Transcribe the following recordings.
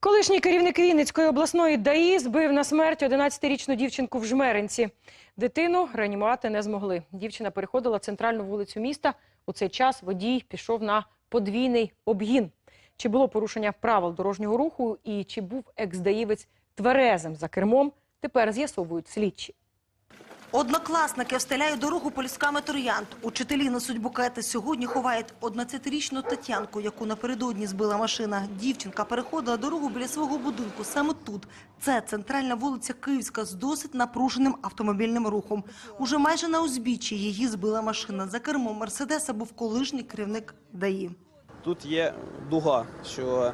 Колишній керівник Вінницької обласної ДАІ збив на смерть 11-річну дівчинку в Жмеринці. Дитину реанімувати не змогли. Дівчина переходила центральну вулицю міста. У цей час водій пішов на подвійний обгін. Чи було порушення правил дорожнього руху і чи був екс-даївець тверезим за кермом, тепер з'ясовують слідчі. Однокласники встеляють дорогу полісками троянд. Учителі несуть букети. Сьогодні ховають 11-річну Тетянку, яку напередодні збила машина. Дівчинка переходила дорогу біля свого будинку. Саме тут. Це центральна вулиця Київська з досить напруженим автомобільним рухом. Уже майже на узбіччі її збила машина. За кермом Мерседеса був колишній керівник ДАІ. Тут є дуга, що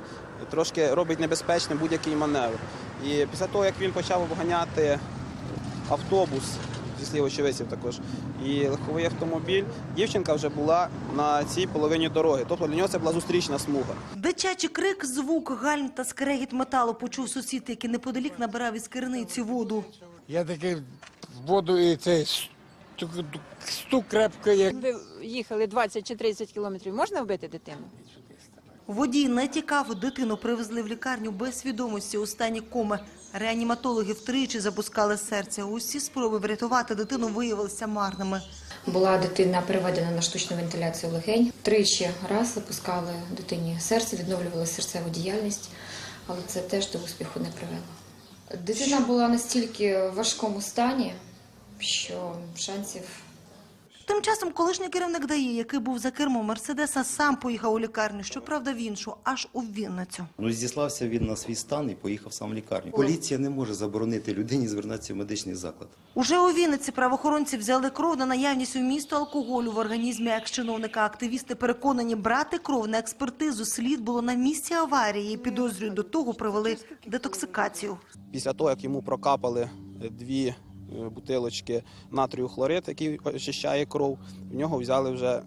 трошки робить небезпечним будь-який маневр. І після того, як він почав обганяти автобус, зі слів очевидців також, і легковий автомобіль, дівчинка вже була на цій половині дороги. Тобто для нього це була зустрічна смуга. Дитячий крик, звук, гальм та скрегіт металу почув сусід, який неподалік набирав із криниці воду. Я таки воду і цей стук, як. Ви їхали 20 чи 30 кілометрів, можна вбити дитину? Водій не тікав, дитину привезли в лікарню без свідомості у стані коми. Реаніматологи втричі запускали серце. Усі спроби врятувати дитину виявилися марними. Була дитина переведена на штучну вентиляцію легень. Тричі раз запускали дитині серце, відновлювала серцеву діяльність, але це теж до успіху не привело. Дитина була настільки в важкому стані, що шансів Тим часом колишній керівник ДАІ, який був за кермом Мерседеса, сам поїхав у лікарню, щоправда в іншу, аж у Вінницю. Ну, зіслався він на свій стан і поїхав сам в лікарню. Поліція не може заборонити людині звернутися в медичний заклад. Уже у Вінниці правоохоронці взяли кров на наявність у місту алкоголю в організмі екс-чиновника. Активісти переконані, брати кров на експертизу слід було на місці аварії. Підозрюють, до того провели детоксикацію. Після того, як йому прокапали дві бутилочки натрію хлорид, який очищає кров, в нього взяли вже е,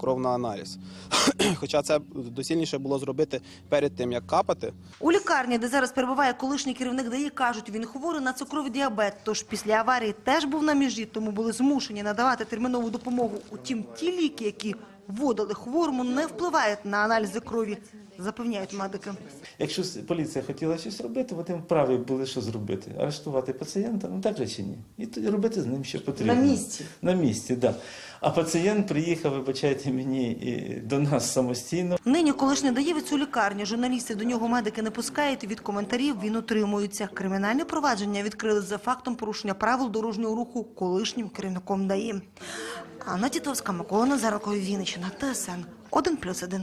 кров на аналіз. Хоча це доцільніше було зробити перед тим, як капати. У лікарні, де зараз перебуває колишній керівник ДАІ, кажуть, він хворий на цукровий діабет. Тож після аварії теж був на межі, тому були змушені надавати термінову допомогу. Утім, ті ліки, які вводили хворому, не впливають на аналізи крові, запевняють медики. Якщо поліція хотіла щось робити, вони вправі були що зробити? Арештувати пацієнта, ну так же чи ні? І робити з ним що потрібно. На місці? На місці, так. Да. А пацієнт приїхав, вибачайте мені, і до нас самостійно. Нині колишній даєвець у лікарні. Журналісти до нього медики не пускають. Від коментарів він утримується. Кримінальне провадження відкрили за фактом порушення правил дорожнього руху колишнім керівником ДАІ. Анна Тітовська, Микола Назарко, Вінниччина, ТСН 1+,1.